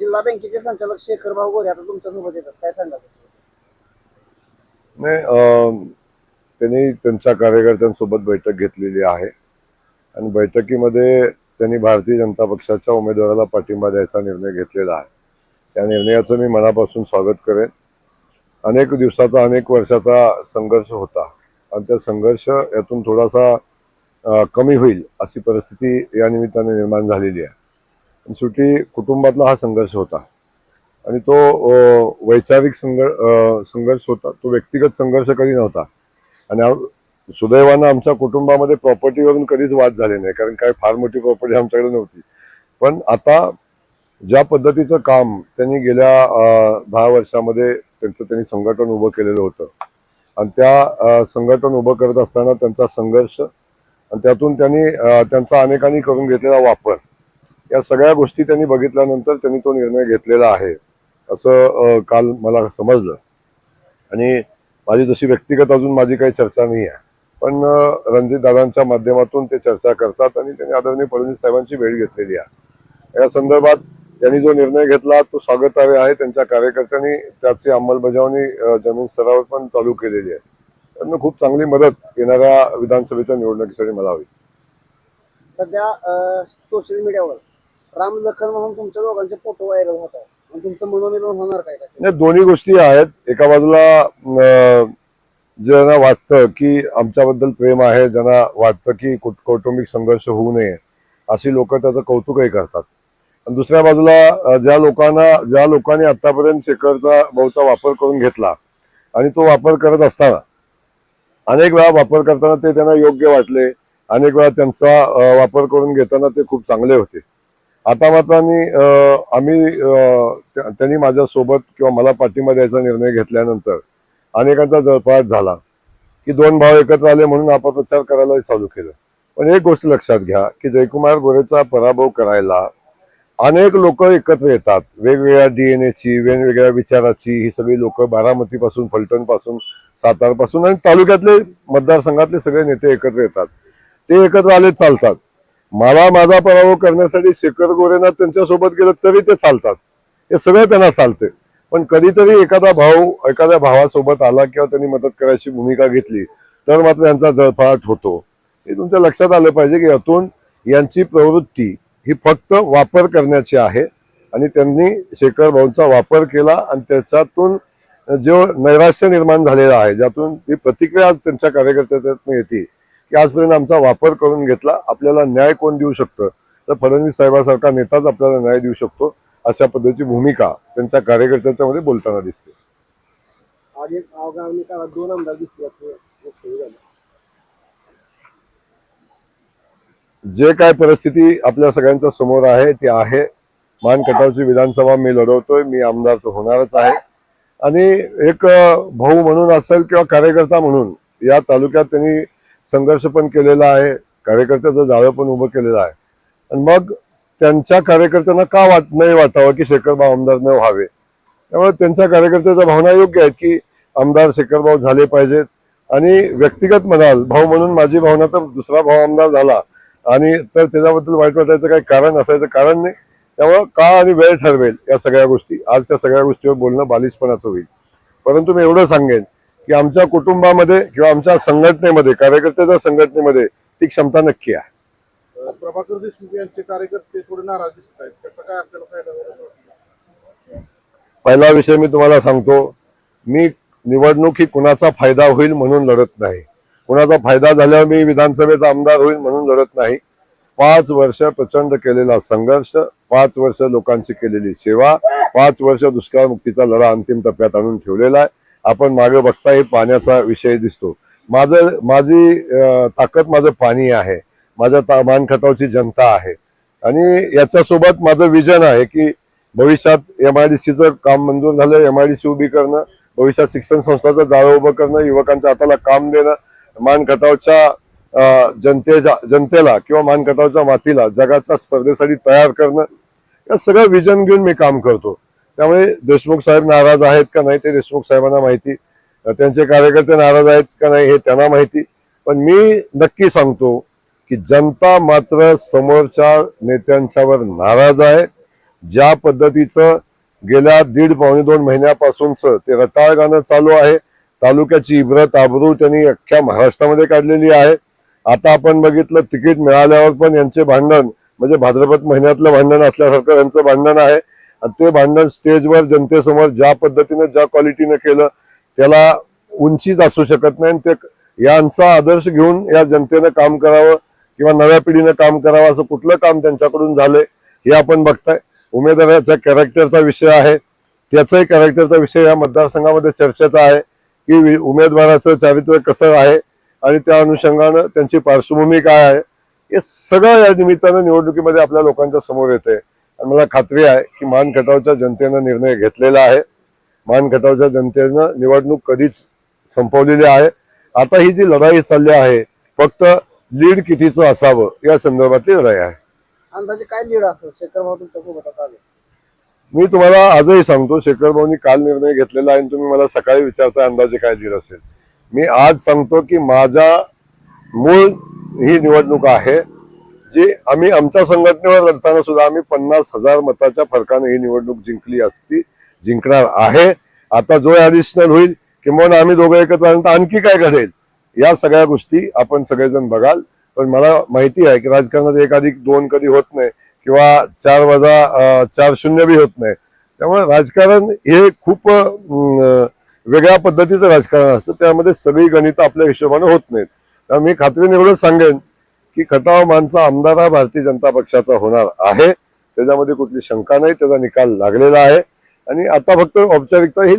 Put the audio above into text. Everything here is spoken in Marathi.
जिल्हा बँकेचे संचालक शेखर भाऊ गोरे आता तुमच्यासोबत येतात. काय सांगा नाही त्यांनी त्यांच्या कार्यकर्त्यांसोबत बैठक घेतलेली आहे. आणि बैठकीमध्ये त्यांनी भारतीय जनता पक्षाच्या उमेदवाराला पाठिंबा द्यायचा निर्णय घेतलेला आहे. त्या निर्णयाचं मी मनापासून स्वागत करेन. अनेक दिवसाचा अनेक वर्षाचा संघर्ष होता. आणि त्या संघर्ष यातून थोडासा कमी होईल अशी परिस्थिती या निमित्ताने निर्माण झालेली आहे. शेवटी कुटुंबातला हा संघर्ष होता. आणि तो वैचारिक संघर्ष संघर्ष होता. तो व्यक्तिगत संघर्ष कधी नव्हता. आणि सुदैवानं आमच्या कुटुंबामध्ये प्रॉपर्टीवरून कधीच वाद झाले नाही. कारण काय फार मोठी प्रॉपर्टी आमच्याकडे नव्हती. पण आता ज्या पद्धतीचं काम त्यांनी गेल्या दहा वर्षामध्ये त्यांचं त्यांनी संघटन उभं केलेलं होतं. आणि त्या संघटन उभं करत असताना त्यांचा संघर्ष आणि त्यातून त्यांनी त्यांचा अनेकांनी करून घेतलेला वापर या सगळ्या गोष्टी त्यांनी बघितल्यानंतर त्यांनी तो निर्णय घेतलेला आहे असं काल मला समजलं. आणि माझी तशी व्यक्तिगत अजून माझी काही चर्चा नाही आहे पण रणजितदादांच्या माध्यमातून ते चर्चा करतात आणि त्यांनी आदरणीय फडणवीस साहेबांची भेट घेतलेली आहे. या संदर्भात त्यांनी जो निर्णय घेतला तो स्वागतार्ह आहे. त्यांच्या कार्यकर्त्यांनी त्याची अंमलबजावणी जमीन स्तरावर पण चालू केलेली आहे. त्यांना खूप चांगली मदत येणाऱ्या विधानसभेच्या निवडणुकीसाठी मला होईल सध्या सोशल मीडियावर राम लखन म्हणून तुमच्या दोघांचे फोटो व्हायरल होत आहे तुमचं मनोमिलन होणार काय? का नाही दोन्ही गोष्टी आहेत. एका बाजूला अं, ज्यांना वाटतं की आमच्याबद्दल प्रेम आहे ज्यांना वाटतं की कुट- कौटुंबिक संघर्ष होऊ नये अशी लोक त्याचं कौतुकही करतात. आणि दुसऱ्या बाजूला अं, ज्या लोकांना ज्या लोकांनी आतापर्यंत शेखरचा भाऊचा वापर करून घेतला आणि तो वापर करत असताना अनेक वेळा वापर करताना ते त्यांना योग्य वाटले. अनेक वेळा त्यांचा अं, वापर करून घेताना ते खूप चांगले होते. आता मात्र आम्ही आम्ही त्यांनी माझ्यासोबत किंवा मला पाठिंबा द्यायचा निर्णय घेतल्यानंतर अनेकांचा जळपाट झाला की दोन भाव एकत्र आले म्हणून आपण प्रचार करायला चालू केलं. पण एक गोष्ट लक्षात घ्या की जयकुमार गोरेचा पराभव करायला अनेक लोक एकत्र येतात. वेगवेगळ्या डीएनएची वेगवेगळ्या विचाराची ही सगळी लोक बारामतीपासून फलटणपासून सातारपासून आणि तालुक्यातले मतदारसंघातले सगळे नेते एकत्र येतात. ते एकत्र आले चालतात. मला माझा पराभव करण्यासाठी शेखर गोरेंना त्यांच्यासोबत गेलं तरी ते चालतात. हे सगळं त्यांना चालते. पण कधीतरी एखादा भाऊ एखाद्या भावासोबत आला किंवा त्यांनी मदत करायची भूमिका घेतली तर मात्र यांचा जळफळाट होतो. हे तुमच्या लक्षात आलं पाहिजे की यातून यांची प्रवृत्ती ही फक्त वापर करण्याची आहे आणि त्यांनी शेखर भाऊंचा वापर केला आणि त्याच्यातून जो नैराश्य निर्माण झालेला आहे ज्यातून ती प्रतिक्रिया आज त्यांच्या कार्यकर्त्यातून येते आजपर्यंत आमचा वापर करून घेतला. आपल्याला न्याय कोण देऊ शकतं? तर फडणवीस साहेबासारखा नेताच आपल्याला न्याय देऊ शकतो अशा पद्धतीची भूमिका त्यांच्या कार्यकर्त्यांच्या मध्ये बोलताना दिसते. दोन आमदार जे काय परिस्थिती आपल्या सगळ्यांच्या समोर आहे ती आहे. मान कटावची विधानसभा मी लढवतोय मी आमदार तर होणारच आहे. आणि एक भाऊ म्हणून असेल किंवा कार्यकर्ता म्हणून या तालुक्यात त्यांनी संघर्ष पण केलेला आहे कार्यकर्त्याचं जाळं पण उभं केलेलं आहे. आणि मग त्यांच्या कार्यकर्त्यांना का वाट नाही वाटावं की शेखरभाऊ आमदार न व्हावे? त्यामुळे त्यांच्या कार्यकर्त्याच्या भावना योग्य आहेत की आमदार शेखरभाऊ झाले पाहिजेत. आणि व्यक्तिगत म्हणाल भाऊ म्हणून माझी भावना तर दुसरा भाऊ आमदार झाला. आणि तर त्याच्याबद्दल वाईट वाटायचं काही कारण असायचं कारण नाही. त्यामुळं काळ आणि वेळ ठरवेल या सगळ्या गोष्टी. आज त्या सगळ्या गोष्टीवर बोलणं बालिशपणाचं होईल. परंतु मी एवढं सांगेन की आमच्या कुटुंबामध्ये किंवा आमच्या संघटनेमध्ये कार्यकर्त्याच्या संघटनेमध्ये ती क्षमता नक्की आहे. प्रभाकर देशमुख यांचे कार्यकर्ते थोडे नाराज दिसत आहेत. त्याचा काय आपल्याला फायदा? पहिला विषय मी तुम्हाला सांगतो मी निवडणूक ही कुणाचा फायदा होईल म्हणून लढत नाही. कुणाचा फायदा झाल्यावर मी विधानसभेचा आमदार होईल म्हणून लढत नाही. पाच वर्ष प्रचंड केलेला संघर्ष पाच वर्ष लोकांची केलेली सेवा पाच वर्ष दुष्काळ मुक्तीचा लढा अंतिम टप्प्यात आणून ठेवलेला आहे. आपण मागे बघता हे पाण्याचा विषय दिसतो. माझं माझी ताकद माझं पाणी आहे. माझ्या ता मान खटावची जनता आहे. आणि याच्यासोबत माझं विजन आहे की भविष्यात एम आय डी सीचं काम मंजूर झालं एम आय डी सी उभी करणं भविष्यात शिक्षण संस्थाचं जाळं उभं करणं युवकांच्या हाताला काम देणं मानखटावच्या जनतेच्या जनतेला किंवा मानखटावच्या मातीला जगाच्या स्पर्धेसाठी तयार करणं या सगळं विजन घेऊन मी काम करतो. त्यामुळे देशमुख साहेब नाराज आहेत का नाही ते देशमुख साहेबांना माहिती. त्यांचे कार्यकर्ते नाराज आहेत का नाही हे त्यांना माहिती. पण मी नक्की सांगतो की जनता मात्र समोरच्या नेत्यांच्यावर नाराज आहे. ज्या पद्धतीचं गेल्या दीड पावणे दोन महिन्यापासूनचं ते रटाळ गाणं चालू आहे. तालुक्याची इब्रत आबरू त्यांनी अख्ख्या महाराष्ट्रामध्ये काढलेली आहे. आता आपण बघितलं तिकीट मिळाल्यावर पण यांचे भांडण म्हणजे भाद्रपद महिन्यातलं भांडण असल्यासारखं यांचं भांडण आहे. ते भांडण स्टेजवर जनतेसमोर ज्या पद्धतीनं ज्या क्वालिटीनं केलं त्याला उंचीच असू शकत नाही. आणि ते यांचा आदर्श घेऊन या जनतेनं काम करावं किंवा नव्या पिढीनं काम करावं असं कुठलं काम त्यांच्याकडून झालंय हे आपण बघताय. उमेदवाराच्या कॅरेक्टरचा विषय आहे. त्याचाही कॅरेक्टरचा विषय या मतदारसंघामध्ये चर्चेचा आहे की उमेदवाराचं चारित्र्य कसं आहे आणि त्या अनुषंगानं त्यांची पार्श्वभूमी काय आहे हे सगळं या निमित्तानं निवडणुकीमध्ये आपल्या लोकांच्या समोर येते आणि मला खात्री आहे की मान खटावच्या जनतेनं निर्णय घेतलेला आहे. मान खटावच्या जनतेनं निवडणूक कधीच संपवलेली आहे. आता ही जी लढाई चालली आहे फक्त लीड कितीचं असावं या संदर्भातली लढाई आहे. अंदाजे काय लीड असेल? शेखर भाऊ तुमच्यासोबत आता आले. मी तुम्हाला आजही सांगतो शेखर भाऊनी काल निर्णय घेतलेला आहे आणि तुम्ही मला सकाळी विचारता अंदाजे काय लीड असेल. मी आज सांगतो की माझ्या मूळ ही निवडणूक आहे. जी आम्ही आमच्या संघटनेवर लढताना सुद्धा आम्ही पन्नास हजार मताच्या फरकाने ही निवडणूक जिंकली असती जिंकणार आहे. आता जो ॲडिशनल होईल किंवा आम्ही दोघं एकत्र आल्यानंतर आणखी काय घडेल या सगळ्या गोष्टी आपण सगळेजण बघाल. पण मला माहिती आहे की राजकारणात एक अधिक दोन कधी होत नाही किंवा चार वजा चार शून्य बी होत नाही. त्यामुळे राजकारण हे खूप वेगळ्या पद्धतीचं राजकारण असतं. त्यामध्ये सगळी गणितं आपल्या हिशोबाने होत नाहीत. त्यामुळे मी खात्रीने एवढंच सांगेन की खटाव मानचा आमदार हा भारतीय जनता पक्षाचा होणार आहे. त्याच्यामध्ये कुठली शंका नाही त्याचा निकाल लागलेला आहे. आणि आता फक्त औपचारिकता ही